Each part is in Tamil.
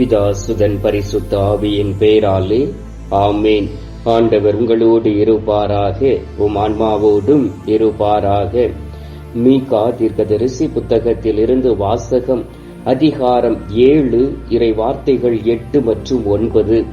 பிதா சுதன் பரிசுத்த ஆவியின் பேராலே ஆமேன். ஆண்டவர் உங்களோடு இருப்பாராக உம் ஆன்மாவோடும் இருப்பாராக. மீகா தீர்க்கதரிசி புத்தகத்தில் இருந்து வாசகம் அதிகாரம் ஏழு இறை வார்த்தைகள் எட்டு மற்றும் ஒன்பது.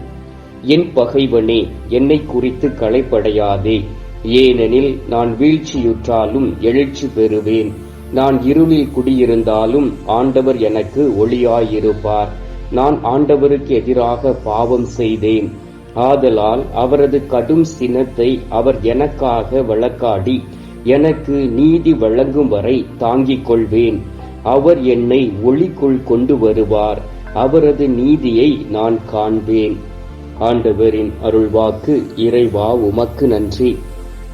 என் பகைவனே என்னை குறித்து களைப்படையாதே. ஏனெனில் நான் வீழ்ச்சியுற்றாலும் எழுச்சி பெறுவேன். நான் இருளில் குடியிருந்தாலும் ஆண்டவர் எனக்கு ஒளியாயிருப்பார். நான் ஆண்டவருக்கு எதிராக பாவம் செய்தேன். ஆதலால் அவரது கடும் சினத்தை அவர் எனக்காக வழக்காடி எனக்கு நீதி வழங்கும் வரை தாங்கிக் கொள்வேன். அவர் என்னை ஒளிக்குள் கொண்டு வருவார். அவரது நீதியை நான் காண்பேன். ஆண்டவரின் அருள்வாக்கு இறைவா உமக்கு நன்றி.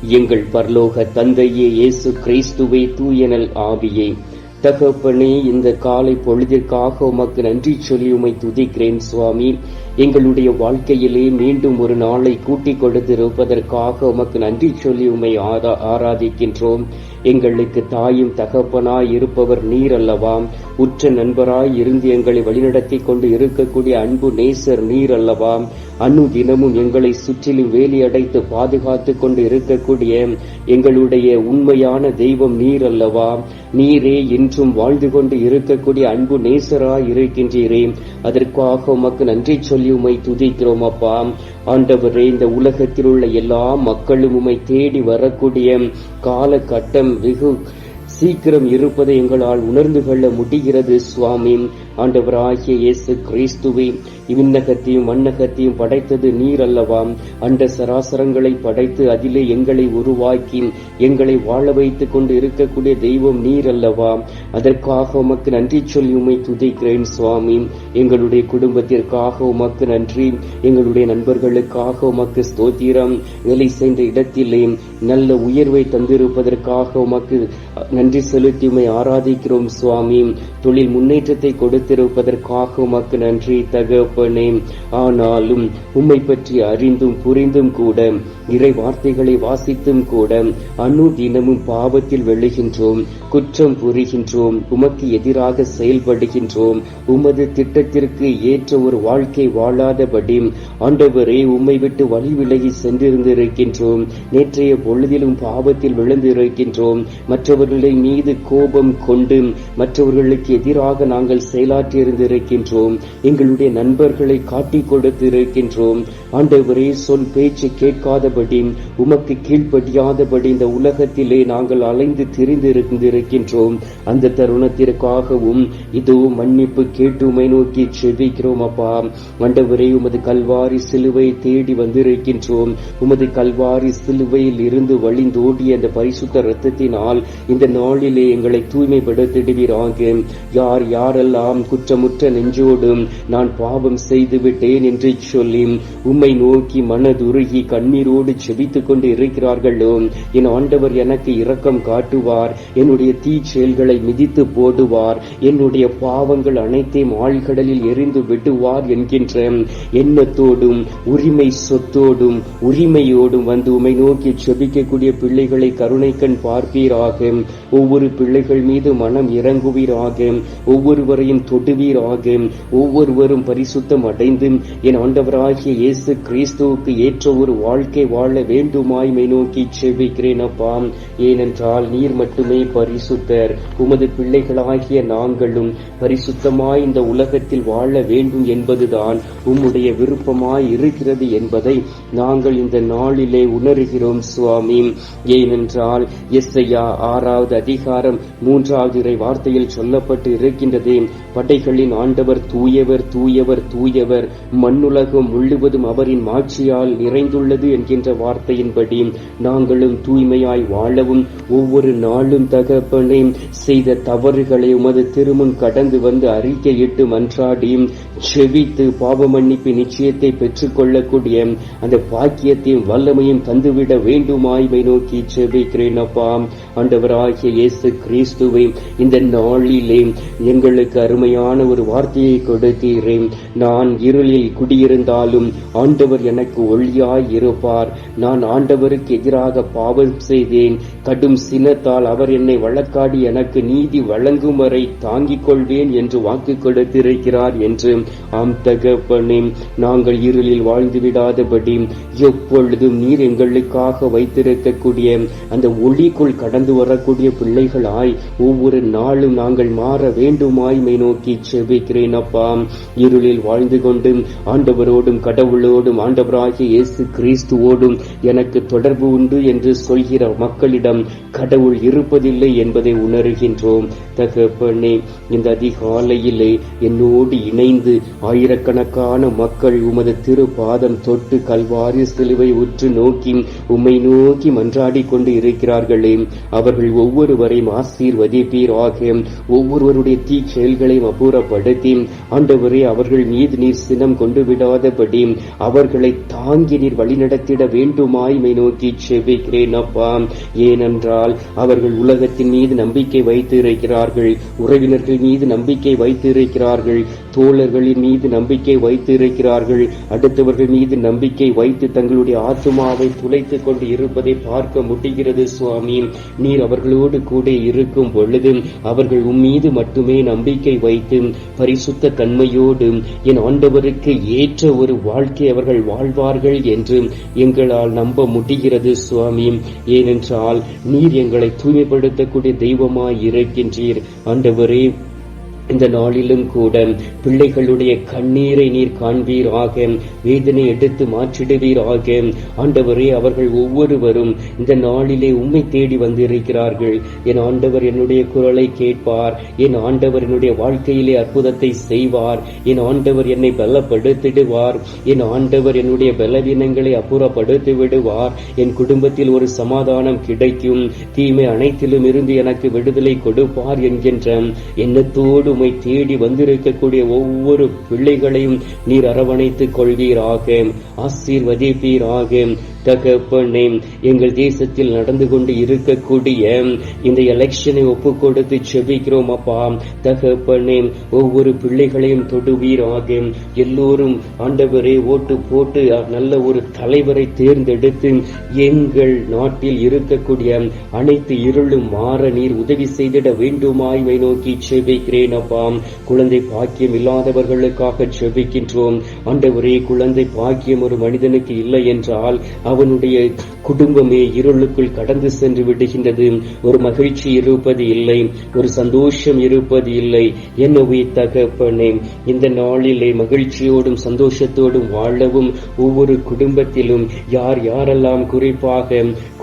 எங்கள் பரலோக தந்தையே இயேசு கிறிஸ்துவை தூயனல் ஆவியே. தகப்பனே இந்த காலை பொழுதிற்காக உமக்கு நன்றி சொல்லி உமை துதிக்கிறேன் சுவாமி. எங்களுடைய வாழ்க்கையிலே மீண்டும் ஒரு நாளை கூட்டிக் கொடுத்திருப்பதற்காக உமக்கு நன்றி சொல்லி உமை ஆராதிக்கின்றோம். எங்களுக்கு தாயும் தகப்பனாய் இருப்பவர் நீர் அல்லவா? உற்ற நண்பராய் இருந்து எங்களை வழிநடத்தி கொண்டு இருக்கக்கூடிய அன்பு நேசர் நீர் அல்லவா? அணு தினமும் எங்களை சுற்றிலும் வேலி அடைத்து பாதுகாத்து கொண்டு இருக்கக்கூடிய எங்களுடைய உண்மையான தெய்வம் நீர் அல்லவா? நீரே என்றும் வாழ்ந்து கொண்டு இருக்கக்கூடிய அன்பு நேசராய் இருக்கின்றீரே. அதற்காக உமக்கு நன்றி சொல்லி உமை துதிக்கிறோம் அப்பா. ஆண்டவரே இந்த உலகத்தில் உள்ள எல்லா மக்களும் உமை தேடி வரக்கூடிய காலகட்டம் வெகு சீக்கிரம் இருப்பதை எங்களால் உணர்ந்து கொள்ள முடிகிறது சுவாமி. ஆண்டவராகிய இயேசு கிறிஸ்துவை இவ்விண்ணகத்தையும் மண்ணகத்தையும் படைத்தது நீர் அல்லவாம் அண்ட சராசரங்களை படைத்து அதிலே எங்களை உருவாக்கி எங்களை வாழ வைத்துக் கொண்டு இருக்கக்கூடிய தெய்வம் நீர் அல்லவாம் அதற்காக உமக்கு நன்றி சொல்லி உமை துதிக்கிறேன் சுவாமி. எங்களுடைய குடும்பத்திற்காக உமக்கு நன்றி. எங்களுடைய நண்பர்களுக்காக உமக்கு ஸ்தோத்திரம். வேலை செய்த இடத்திலே நல்ல உயர்வை தந்திருப்பதற்காக உமக்கு நன்றி செலுத்தி உமை ஆராதிக்கிறோம் சுவாமி. தொழில் முன்னேற்றத்தை கொடுத்திருப்பதற்காக உமக்கு நன்றி தகப்பனே. ஆனாலும் உம்மை பற்றி அறிந்தும் புரிந்தும் கூட இறை வார்த்தைகளை வாசித்தும் கூட அணு தினமும் பாவத்தில் வெள்ளுகின்றோம் குற்றம் புரிகின்றோம் உமக்கு எதிராக செயல்படுகின்றோம். உமது திட்டத்திற்கு ஏற்ற ஒரு வாழ்க்கை வாழாதபடி ஆண்டவரே உம்மை விட்டு வழி விலகி சென்றிருந்திருக்கின்றோம். நேற்றைய பொழுதிலும் பாவத்தில் விழுந்திருக்கின்றோம். மற்றவர்களின் மீது கோபம் கொண்டு மற்றவர்களுக்கு எதிராக நாங்கள் செயலாற்றியிருந்திருக்கின்றோம். எங்களுடைய நண்பர்களை காட்டிக் கொடுத்திருக்கின்றோம். ஆண்டவரே சொல் பேச்சு கேட்காதபடி உமக்கு கீழ்ப்படியாதபடி இந்த உலகத்திலே நாங்கள் அலைந்து திரிந்திருந்திருக்கின்றோம். அந்த தருணத்திற்காகவும் இதோ மன்னிப்பு கேட்டு உமை நோக்கி செவிக்கிறோம் அப்பா. ஆண்டவரே உமது கல்வாரி சிலுவை தேடி வந்திருக்கின்றோம். உமது கல்வாரி சிலுவையில் இருந்து வழிந்தோடிய அந்த பரிசுத்த ரத்தத்தினால் இந்த நாளிலே எங்களை தூய்மைப்படுத்திடுவீராக. யார் யாரெல்லாம் குற்றமுற்ற நெஞ்சோடும் நான் பாவம் செய்து விட்டேன் என்று சொல்லி உம்மை நோக்கி மனதுருகி கண்ணீரோடு செபித்துக் கொண்டு இருக்கிறார்களோ? என் ஆண்டவர் எனக்கு இரக்கம் காட்டுவார் என்னுடைய தீ செயல்களை மிதித்து போடுவார் என்னுடைய பாவங்கள் அனைத்தையும் ஆழ்கடலில் எரிந்து விடுவார் என்கின்ற எண்ணத்தோடும் உரிமை சொத்தோடும் உரிமையோடும் வந்து உமை நோக்கி செபிக்கக்கூடிய பிள்ளைகளை கருணைக்கண் பார்ப்பீராக. ஒவ்வொரு பிள்ளைகள் மீது மனம் இறங்குவீராக. ஒவ்வொருவரையும் தொடுவீராக ஒவ்வொருவரும் பரிசுத்தம் அடைந்து என் ஆண்டவராகிய இயேசு கிறிஸ்துவுக்கு ஏற்ற ஒரு வாழ்க்கை வாழ வேண்டுமாய் மை நோக்கி செவிக்கிறேன் அப்பா. ஏனென்றால் நீர் மட்டுமே பரிசுத்தர். உமது பிள்ளைகளாகிய நாங்களும் பரிசுத்தமாய் இந்த உலகத்தில் வாழ வேண்டும் என்பதுதான் உம்முடைய விருப்பமாய் இருக்கிறது என்பதை நாங்கள் இந்த நாளிலே உணர்கிறோம் சுவாமி. ஏனென்றால் எஸ்ஐயா ஆறாவது அதிகாரம் மூன்றாவது இறை வார்த்தையில் சொல்லப்பட்ட இருக்கின்றதே. படைகளின் ஆண்டவர் தூயவர் தூயவர் தூயவர். மண்ணுலகம் முழுவதும் அவரின் மாட்சியால் நிறைந்துள்ளது என்கின்ற வார்த்தையின்படி நாங்களும் தூய்மையாய் வாழவும் ஒவ்வொரு நாளும் தகப்பனே செய்த தவறுகளை உமது திருமுன் கடந்து வந்து அறிக்கையிட்டு மன்றாடி செவித்து பாவ மன்னிப்பு நிச்சயத்தை பெற்றுக்கொள்ளக்கூடிய அந்த பாக்கியத்தையும் வல்லமையும் தந்துவிட வேண்டுமாய்மை நோக்கி செபிக்கிறேன் அப்பா. ஆண்டவராகிய இயேசு கிறிஸ்துவை இந்த நாளிலே எங்களுக்கு அருமையான ஒரு வார்த்தையை கொடுத்தீரேன். நான் இருளில் குடியிருந்தாலும் ஆண்டவர் எனக்கு ஒளியாய் இருப்பார். நான் ஆண்டவருக்கு எதிராக பாவம் செய்தேன். கடும் சினத்தால் அவர் என்னை வழக்காடி எனக்கு நீதி வழங்கும் வரை தாங்கிக் கொள்வேன் என்று வாக்கு கொடுத்திருக்கிறார் என்று. ஆம் தகப்பனே நாங்கள் இருளில் வாழ்ந்து விடாதபடி எப்பொழுதும் நீர் எங்களுக்காக வைத்திருக்கக்கூடிய அந்த ஒளிக்குள் கடந்து வரக்கூடிய பிள்ளைகளாய் ஒவ்வொரு நாளும் நாங்கள் மா மாற வேண்டுமாய் மை நோக்கி செபிக்கிறேன் அப்பா. இருளில் வாழ்ந்து கொண்டு ஆண்டவரோடும் கடவுளோடும் ஆண்டவராகிய இயேசு கிறிஸ்துவோடும் எனக்கு தொடர்பு உண்டு என்று சொல்கிற மக்களிடம் கடவுள் இருப்பதில்லை என்பதை உணர்கின்றோம். தகப்பனே இந்த அதிகாலையிலே என்னோடு இணைந்து ஆயிரக்கணக்கான மக்கள் உமது திரு பாதம் தொட்டு கல்வாரி சிலுவை உற்று நோக்கி உம்மை நோக்கி மன்றாடி கொண்டு இருக்கிறார்களே. அவர்கள் ஒவ்வொருவரையும் ஆசீர்வதிப்பீராக. ஒருவருடைய தீ செயல்களையும் அபூரப்படுத்தி ஆண்டவரே அவர்கள் மீது நீர் சினம் கொண்டு விடாதபடி அவர்களை தாங்கி நீர் வழிநடத்திட வேண்டுமாய்மை நோக்கி செவிக்கிறேன் அப்பா. ஏனென்றால் அவர்கள் உலகத்தின் மீது நம்பிக்கை வைத்து இருக்கிறார்கள் உறவினர்கள் மீது நம்பிக்கை வைத்து இருக்கிறார்கள் தோழர்களின் மீது நம்பிக்கை வைத்து இருக்கிறார்கள். அடுத்தவர்கள் மீது நம்பிக்கை வைத்து தங்களுடைய ஆத்மாவை துளைத்துக் கொண்டு இருப்பதை பார்க்க முடிகிறது சுவாமி. நீர் அவர்களோடு கூட இருக்கும் பொழுது அவர்கள் உம் மீது மட்டுமே நம்பிக்கை வைத்து பரிசுத்த தன்மையோடு என் ஆண்டவருக்கு ஏற்ற ஒரு வாழ்க்கை அவர்கள் வாழ்வார்கள் என்று எங்களால் நம்ப முடிகிறது சுவாமி. ஏனென்றால் நீர் எங்களை தூய்மைப்படுத்தக்கூடிய தெய்வமாய் இருக்கின்றீர். ஆண்டவரே இந்த நாளிலும் கூட பிள்ளைகளுடைய கண்ணீரை நீர் காண்பீராக வேதனை எடுத்து மாற்றிடுவீராக. ஆண்டவரே அவர்கள் ஒவ்வொருவரும் இந்த நாளிலே உண்மை தேடி வந்திருக்கிறார்கள். என் ஆண்டவர் என்னுடைய குரலை கேட்பார். என் ஆண்டவர் என்னுடைய வாழ்க்கையிலே அற்புதத்தை செய்வார். என் ஆண்டவர் என்னை பலப்படுத்திடுவார். என் ஆண்டவர் என்னுடைய பலவீனங்களை அப்புறப்படுத்தி விடுவார் என் குடும்பத்தில் ஒரு சமாதானம் கிடைக்கும். தீமை அனைத்திலும் இருந்து எனக்கு விடுதலை கொடுப்பார் என்கின்ற எண்ணத்தோடு உம்மை தேடி வந்திருக்கக்கூடிய ஒவ்வொரு பிள்ளைகளையும் நீர் அரவணைத்துக் கொள்வீராக ஆசீர்வதிப்பீராக. தகப்பனே எங்கள் தேசத்தில் நடந்து கொண்டு இருக்கக்கூடிய இந்த எலெக்ஷனை ஒப்பு கொடுத்து செபிக்கிறோம் அப்பா. தகப்பனே ஒவ்வொரு பிள்ளைகளையும் தொடுவீராக. எல்லோரும் ஆண்டவரே ஓட்டு போட்டு நல்ல ஒரு தலைவரை தேர்ந்தெடுத்து எங்கள் நாட்டில் இருக்கக்கூடிய அனைத்து இருளும் மாற நீர் உதவி செய்திட வேண்டுமாய் நோக்கி செபிக்கிறேன் அப்பா. குழந்தை பாக்கியம் இல்லாதவர்களுக்காக செபிக்கின்றோம் ஆண்டவரே குழந்தை பாக்கியம் ஒரு மனிதனுக்கு இல்லை என்றால் அவனுடைய குடும்பமே இருளுக்குள் கடந்து சென்று விடுகின்றது. ஒரு மகிழ்ச்சி இருப்பது இல்லை ஒரு சந்தோஷம் இருப்பது இல்லை. என்னவே தகப்பனே இந்த நாளிலே மகிழ்ச்சியோடும் சந்தோஷத்தோடும் வாழவும் ஒவ்வொரு குடும்பத்திலும் யார் யாரெல்லாம் குறிப்பாக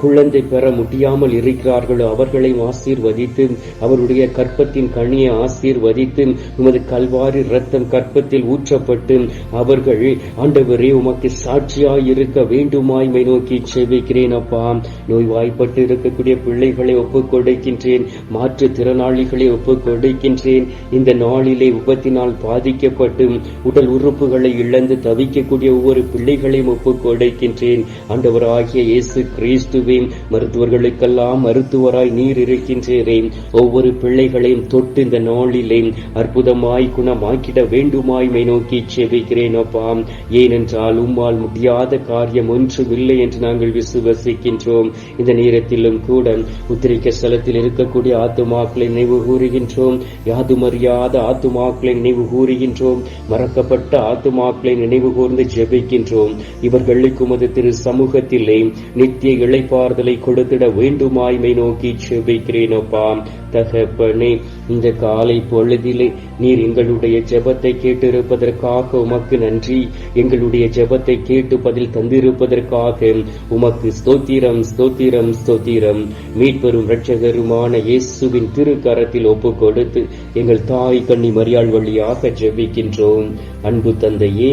குழந்தை பெற முடியாமல் இருக்கிறார்களோ அவர்களை ஆசீர்வதித்து அவருடைய கற்பத்தின் கனியை ஆசீர்வதித்து உமது கல்வாரி ரத்தம் கற்பத்தில் ஊற்றப்பட்டு அவர்கள் ஆண்டவரே உமக்கு சாட்சியாய் இருக்க வேண்டுமாய் மை நோக்கி செவிக்கிறேன் அப்பா. நோய் வாய்ப்பட்டு இருக்கக்கூடிய பிள்ளைகளை ஒப்புக் கொடுக்கின்றேன் மாற்று திறனாளிகளை ஒப்புக் கொடுக்கின்றேன் இந்த நாளிலே விபத்தினால் பாதிக்கப்பட்டு உடல் உறுப்புகளை இழந்து தவிக்கக்கூடிய ஒவ்வொரு பிள்ளைகளையும் ஒப்புக் கொடுக்கின்றேன் ஆண்டவராகிய இயேசு கிறிஸ்துவ மருத்துவர்களுக்கெல்லாம் மருத்துவராய் நீர் இருக்கின்றேரே ஒவ்வொரு பிள்ளைகளையும் தொட்டு இந்த நாளிலே அற்புதமாய் குணமாக்கிட வேண்டுமாய் மை நோக்கி செபிக்கிறேன் அப்பா. ஏனென்றால் உம்மால் முடியாத காரியம் ஒன்றும் இல்லை என்று நாங்கள் விசுவசிக்கின்றோம். இந்த நேரத்திலும் கூட உத்திரிக்க ஸ்தலத்தில் இருக்கக்கூடிய ஆத்துமாக்களை நினைவு கூறுகின்றோம். யாதுமறியாத ஆத்துமாக்களை நினைவு கூறுகின்றோம். மறக்கப்பட்ட ஆத்துமாக்களை நினைவு கூர்ந்து ஜெபிக்கின்றோம். இவர்களுக்கு மது திரு சமூகத்திலே நித்திய இழைப்பா இளைப்பாறுதலை கொடுத்திட வேண்டுமாய்மை நோக்கி ஜெபிக்கிறேன் அப்பா. தகப்பனே இந்த காலை பொழுதிலே நீர் எங்களுடைய ஜெபத்தை கேட்டிருப்பதற்காக உமக்கு நன்றி. எங்களுடைய ஜெபத்தை கேட்டு பதில் தந்திருப்பதற்காக உமக்கு ஸ்தோத்திரம் ஸ்தோத்திரம் ஸ்தோத்திரம். மீட்பெரும் இரட்சகருமான இயேசுவின் திருக்கரத்தில் ஒப்பு கொடுத்து எங்கள் தாய் கண்ணி மரியாள் வழியாக ஜெபிக்கின்றோம். அன்பு தந்தையே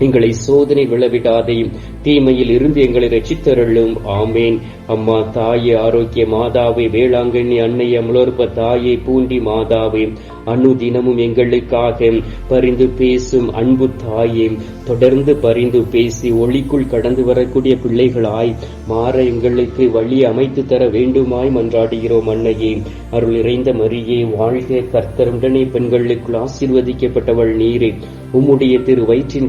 எங்களை சோதனை விழவிடாதையும் தீமையில் இருந்து எங்களை ரட்சித்தருளும் ஆமேன். அம்மா தாயே ஆரோக்கிய மாதாவை வேளாங்கண்ணி அன்னை அமலோற்ப தாயை பூண்டி மாதாவே அனுதினமும் எங்களுக்காக பரிந்து பேசும் அன்பு தாயே தொடர்ந்து பரிந்து பேசி ஒளிக்குள் கடந்து வரக்கூடிய பிள்ளைகளாய் மாற எங்களுக்கு வழி அமைத்து தர வேண்டுமாய் மன்றாடுகிறோம் அன்னையே. அருள் இறைந்த மரியே வாழ்க கர்த்தருடனே பெண்களுக்குள் ஆசீர்வதிக்கப்பட்டவள் நீரே. உம்முடைய திரு வயிற்றின்